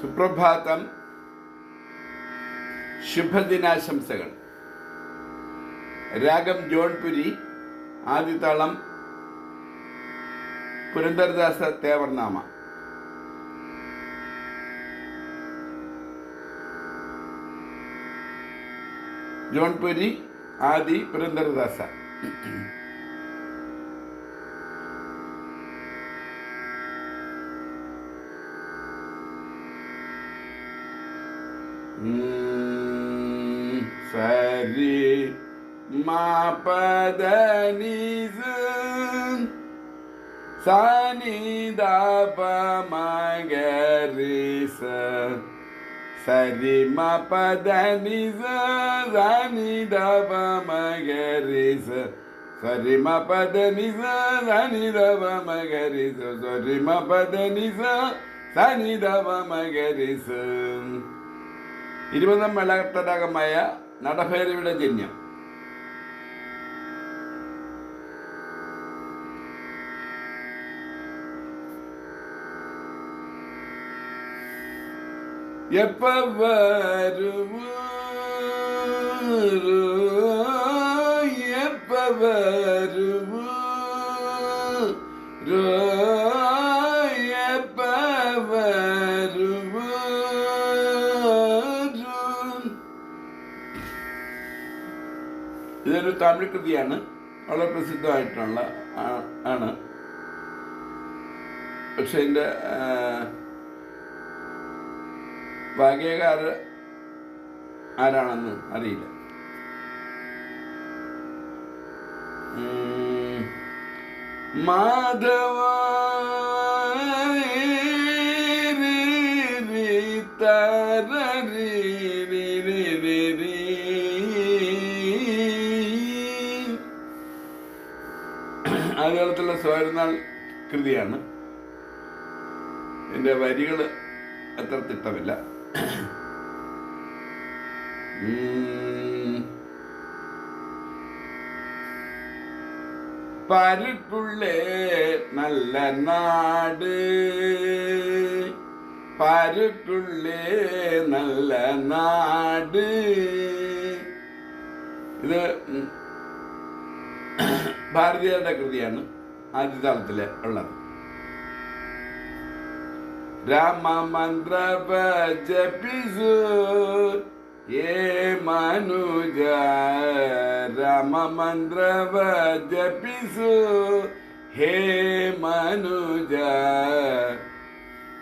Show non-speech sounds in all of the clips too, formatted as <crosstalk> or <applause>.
സുപ്രഭാതം ശുഭദിനാശംസകൾ രാഗം ജോൺപുരി ആദിതാളം പുരന്ദരദാസ തേവർനാമ ജോൺപുരി ആദി പുരന്ദരദാസ ഗ രി സ സരി മ പദ നി സ സാനി ദ പ മ ഗ രി സ ഇരുപതാം മേളകർത്തരാഗമായ നടഭൈരവിയുടെ ജന്യം. എപ്പ വരുമോ എപ്പ വരുമോ എപ്പ വരുമോ ഇതൊരു തമിഴ് കൃതിയാണ്. വളരെ പ്രസിദ്ധമായിട്ടുള്ള ആണ്. പക്ഷെ ഇതിന്റെ ഭാഗ്യകാർ ആരാണെന്ന് അറിയില്ല. മാധവ. ആദ്യകാലത്തുള്ള സ്വയർനാൾ കൃതിയാണ് എന്റെ വരികൾ അത്ര തിട്ടമില്ല. പരുക്കുള്ളേ നല്ല നാട്. പരുക്കുള്ളേ നല്ല നാട്. ഇത് <coughs> ഭാരതീയരുടെ കൃതിയാണ് ആദ്യ തലത്തിലെ ഉള്ളത്.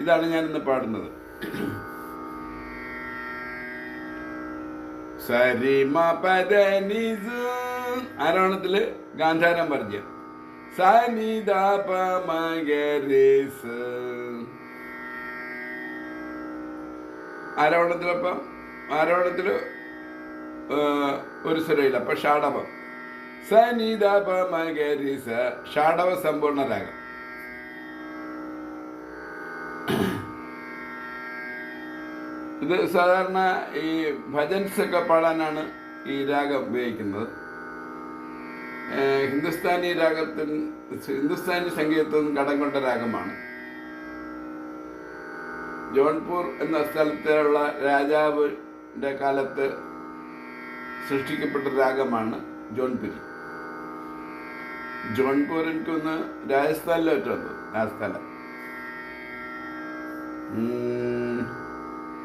ഇതാണ് ഞാൻ ഇന്ന് പാടുന്നത്. സരിമ പദനിസു. ആരോണത്തിൽ ഗാന്ധാരം പറഞ്ഞ. സനിത പമഗരിസ് ആരോണത്തിലപ്പം ആരോഹണത്തിൽ ഒരു സ്വരമില്ല. അപ്പൊ ഷാഡവം. സനിത പമഗരിസ ഷാഡവ സമ്പൂർണ രാഗം. ഇത് സാധാരണ ഈ ഭജൻസ് ഒക്കെ പാടാനാണ് ഈ രാഗം ഉപയോഗിക്കുന്നത്. ഹിന്ദുസ്ഥാനി രാഗത്തിൽ ഹിന്ദുസ്ഥാനി സംഗീതത്തിൽ നിന്ന് കടം കൊണ്ട രാഗമാണ്. ജോൺപൂർ എന്ന സ്ഥലത്തുള്ള രാജാവിന്റെ കാലത്ത് സൃഷ്ടിക്കപ്പെട്ട രാഗമാണ് ജോൺപുരി ജോൺപൂർ എനിക്കൊന്ന് രാജസ്ഥാനിലോട്ടുണ്ട് ആ സ്ഥലം.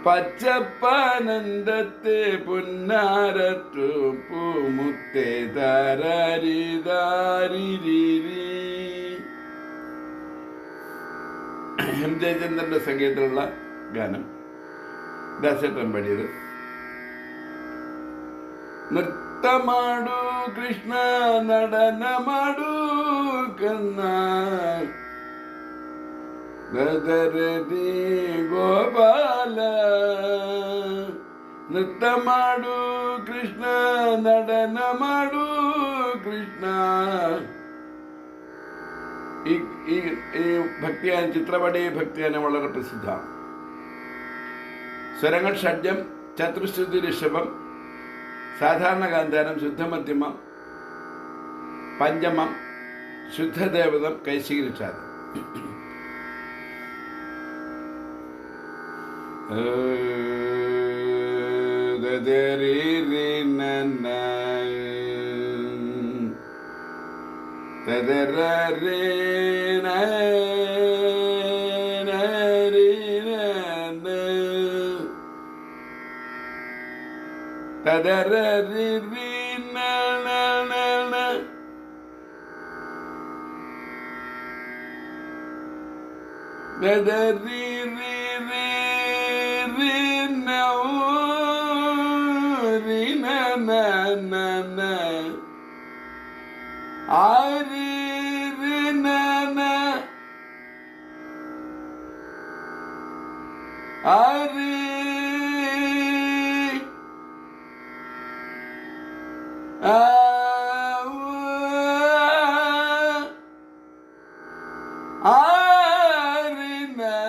പച്ചപ്പാനന്ദത്തെ പുന്നാരത്തു പൂമുത്തേ താരി എം ജയചന്ദ്രന്റെ സംഗീതത്തിലുള്ള ഗാനം ദാസേട്ടൻ പാടിയത് നൃത്തമാടു കൃഷ്ണ നടനമാടു കന്ന ಗದರದಿ ಗೋಪಾಲ ನೃತ್ಯ ಮಾಡು ಕೃಷ್ಣ നടന ಮಾಡು കൃഷ്ണ ഈ ഈ ഈ ചിത്രപടി ഭക്തിയാനം വളരെ പ്രസിദ്ധമാണ്. സ്വരങ്ങൾ ഷഡ്ജം ചതുശ്രുതി ഋഷഭം സാധാരണ ഗാന്ധാരം ശുദ്ധമധ്യമം പഞ്ചമം ശുദ്ധദേവതം കൈശികി നിഷാദം na na na Na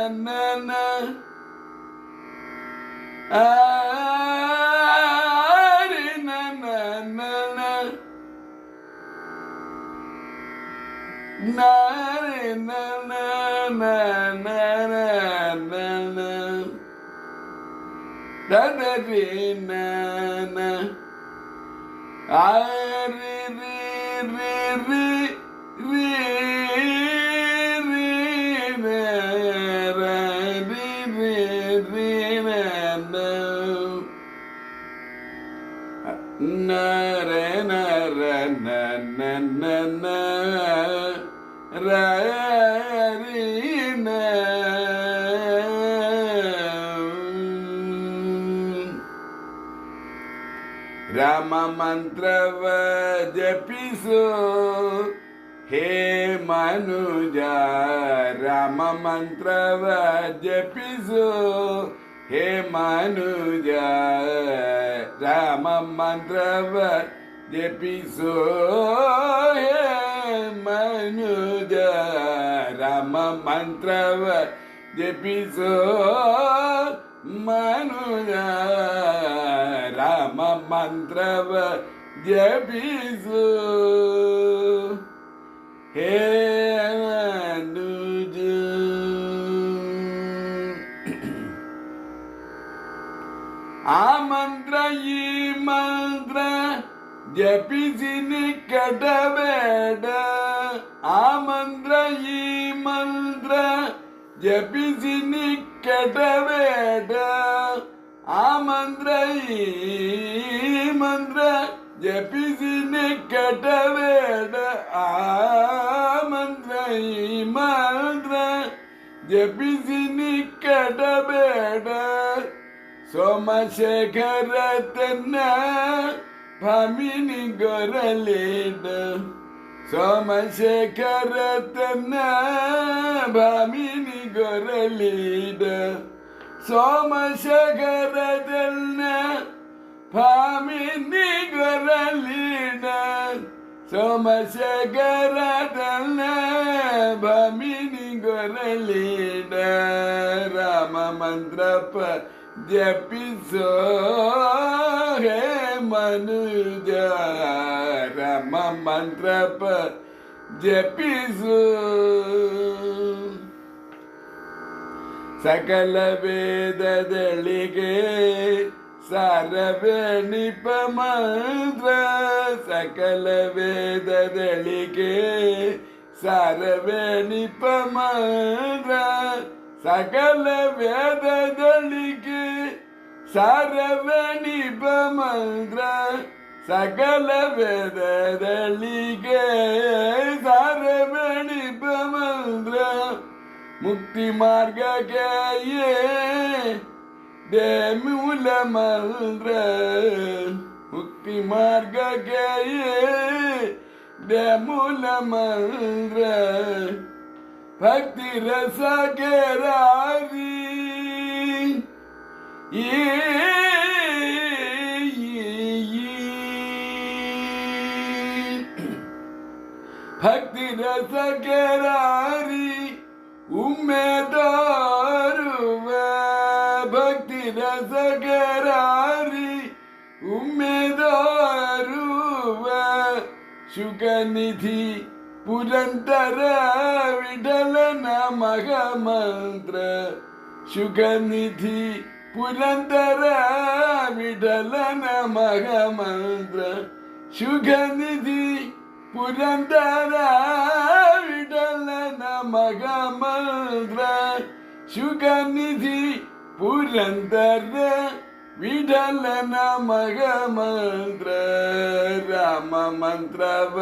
na na. na I re re re na na na na Rama ಮಂತ್ರವ ಜಪಿಸು ಹೇ ಮನುಜ ರಾಮ ಮಂತ್ರವ ಜಪಿಸು ಹೇ ಮನುಜ ರಾಮ ಮಂತ್ರವ ಜಪಿಸು ಹೇ ಮನುಜ ರಾಮ ಮಂತ್ರವ ಜಪಿಸು ಮನುಜ నమ మంత్రవ జపిసు. హే అనుజు. ఆ మంత్ర ఈ మంత్ర జపిసి నికటబేడ ఆ మంత్ర ఈ మంత్ర జపిసి నికటబేడ ആ മന്ത്ര ഈ മന്ത്ര ജപിസിന് കെട്ടവേട ആ മന്ത്ര ഈ മന്ത്ര ജപിസിന് കെട്ടവേട സോമശേഖര തന്നെ ഭമിനി ഗൊരലേട സോമശേഖര തന്നെ ഭമിനി ഗൊരലേട ಸೋಮಶೇಖರ ತನ್ನ ಭಾಮಿನಿ ಗೊರಲೀಡ ಸೋಮಶೇಖರ ತನ್ನ ಭಾಮಿನಿ ಗೊರಲೀಡ ರಾಮ ಮಂತ್ರಪ್ಪ ಜಪಿಸೋ ಹೇ ಮನುಜ ರಾಮ ಮಂತ್ರಪ ಜಪಿಸು சகல வேததளிகே சரவணிப மந்திர சகல வேததளிகே சரவணிப மந்திர சகல வேததளிகே சரவணிப மந்திர சகல வேததளிகே சரவணிப மந்திர ಮುಕ್ತಿ ಮಾರ್ಗಕ್ಕೆ ದೇ ಮೂಲ ಮಂತ್ರ ಮುಕ್ತಿ ಮಾರ್ಗಕ್ಕೆ ದೇ ಮೂಲ ಮಂತ್ರ ಭಕ್ತಿ ರಸ ರಾರಿ ಈ ಭಕ್ತಿ ರಸ उम्मेदार मैं भक्ति न सगरारी। उम्मेदार सुख निधि पुरंदर विडल नमः मंत्र सुगनिधि पुरंदर विडल नमः मंत्र विडल नमः சுகநிதி புரந்தர விடலன மகமந்திர ராம மந்திரவ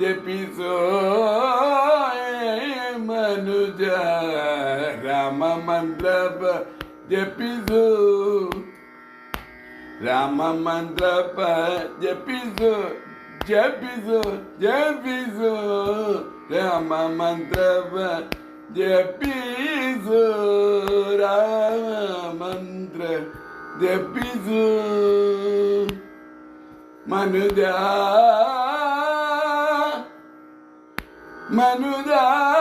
ஜபிசோ மனுஜ ராம மந்திரவ ஜபிசோ ராம மந்திரவ ஜபிசோ जपिसो जपिसो राम मंत्र De piso, amante de piso, Manuda Manuda